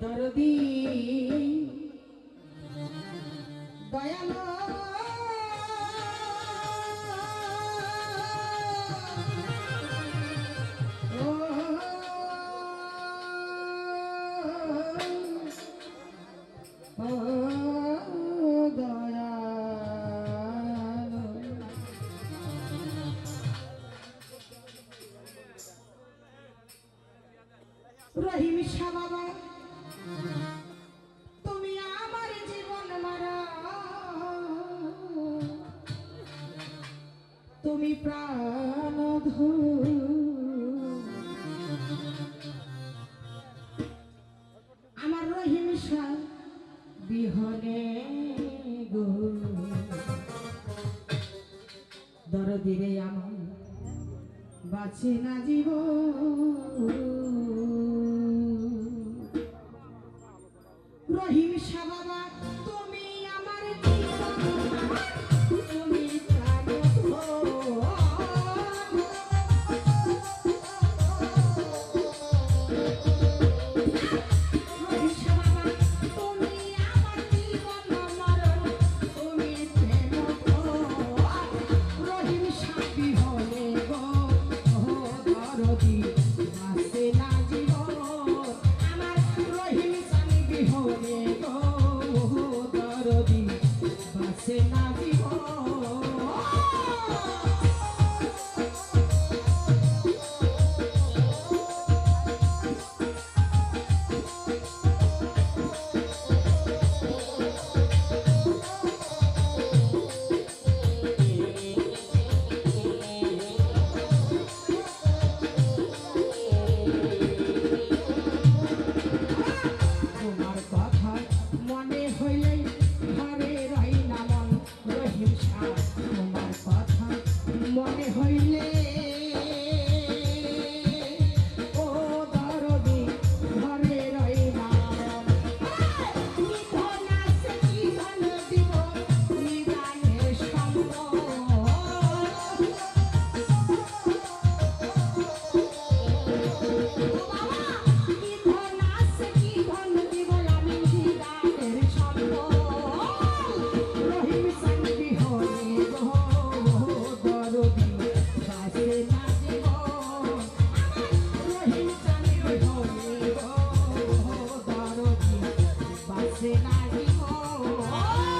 দরদি। দয়ালো। Oh প্রাণ আমার রহিম শাহ বিহনে গো। দরদিরে আমার বাঁচে না জীব। রহিম সাবা Oh.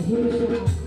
Deus,